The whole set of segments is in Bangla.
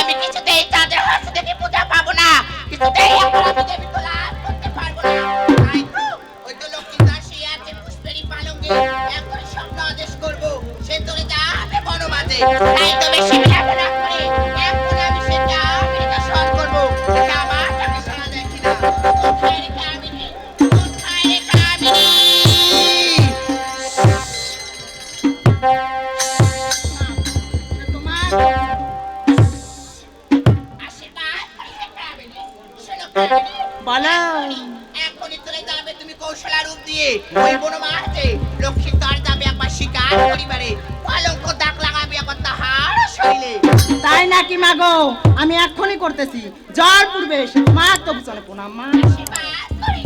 আমি কিছুতেই তাদের হাত থেকে পূজা পাবো না। কিছুতেই আমি কলঙ্ক দাগ লাগাবে একবার তাহার শরীরে তাই নাকি মাগো? আমি এক্ষুনি করতেছি। জ্বর পূর্বে মা তো চলে প্রণাম মা আশীর্বাদ করি।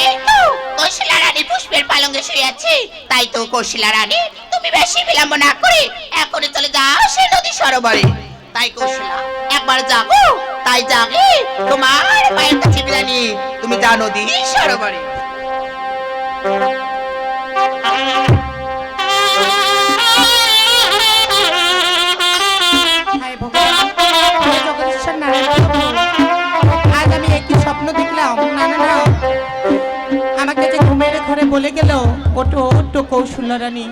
এই তো রানী পুষ্পের পালঙ্গে শুয়ে আছে। তাই তো, কৌশলা রানী, তুমি বেশি বিলম্ব না করে এখনই চলে যাও সে নদী সরোবরে। তাই কৌশলা, একবার যাব, তাই যাবে তোমার পায়ের কাছে বিরানি তুমি যা নদী সরোবরে। বলে গেল ওটো ওটো রানী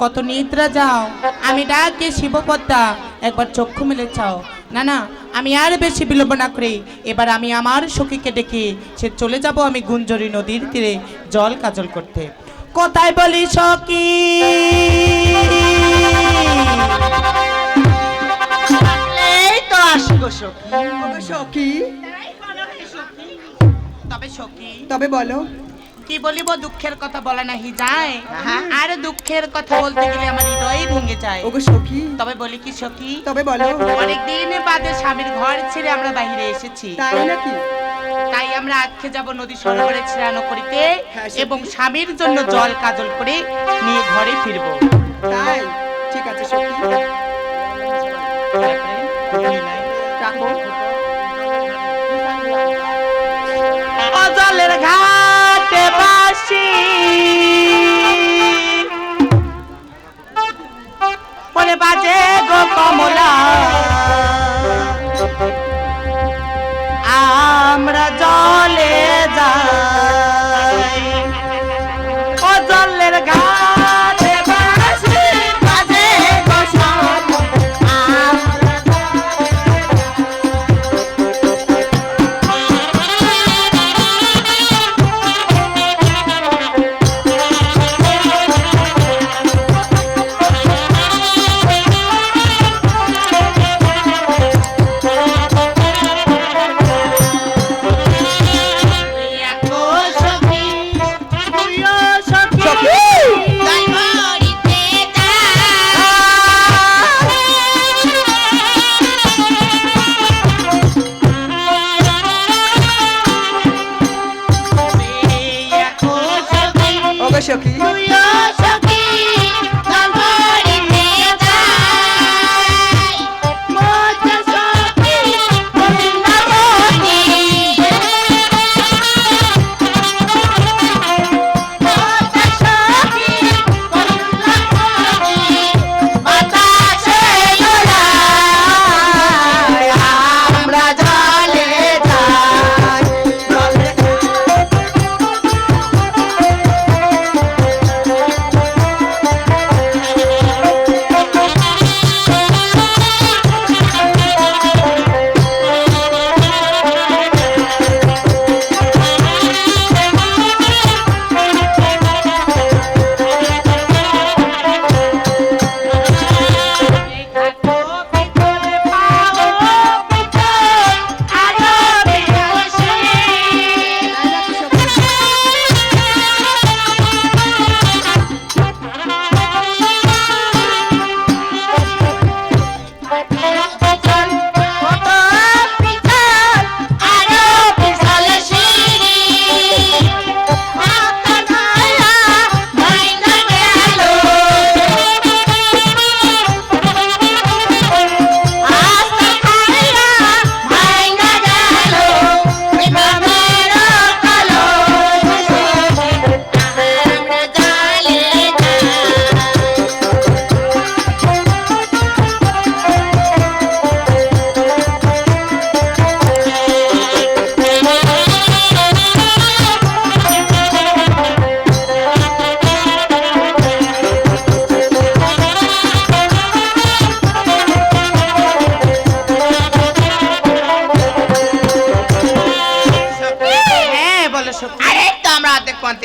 কত নিদ্রা যাও। আমি ডাকে শিবপদ্মা একবার চক্ষু মেলে চাও। না না আমি আর বেশি বিলম্ব না করে এবার আমি আমার সখীকে ডেকে সে চলে যাব আমি গুঞ্জরি নদীর তীরে জল কাজল করতে। কোথায় বলি সখী? এই তো আসি গো সখী। সখী। তবে সখী। তবে বলো। কি বলিব দুঃখের কথা বলা নাহি যায়। হ্যাঁ। আর দুঃখের কথা বলতে গেলে আমার হৃদয় ভেঙে যায়। ওগো সখী। তবে বলি কি সখী? তবে বলো। অনেকদিন বাদে স্বামীর ঘর ছেড়ে আমরা বাইরে এসেছি। তাই নাকি? তাই আমরা আজকে যাব নদী সরোবরে স্নান করিতে হ্যাঁ, এবং স্বামীর জন্য জল কাজল করে নিয়ে ঘরে ফিরবো। তাই? বাসি পরে বাজে সখী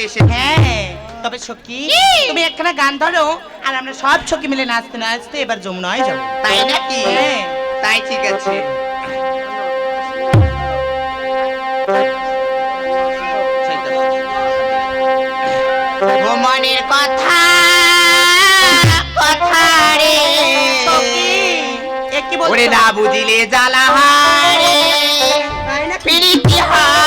এসে হ্যাঁ তবে সখী তুমি একখানা গান ধরো আর আমরা সব সখী মিলে নাচতে নাচতে এবার যমুনায় যাব। তাই নাকি? হ্যাঁ। তাই ঠিক আছে। মনের কথা কথা রে। ওরে না বুঝিলে জ্বালা নাকি? প্রীতি হয়।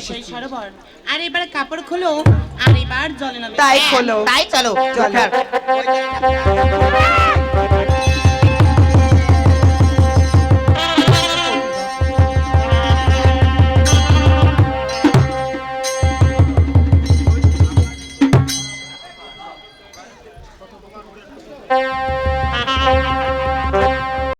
এসেছি। সরোবর আর এবার কাপড় খোলো আর এবার জলে নামে। তাই খোলো। তাই চলো। চলো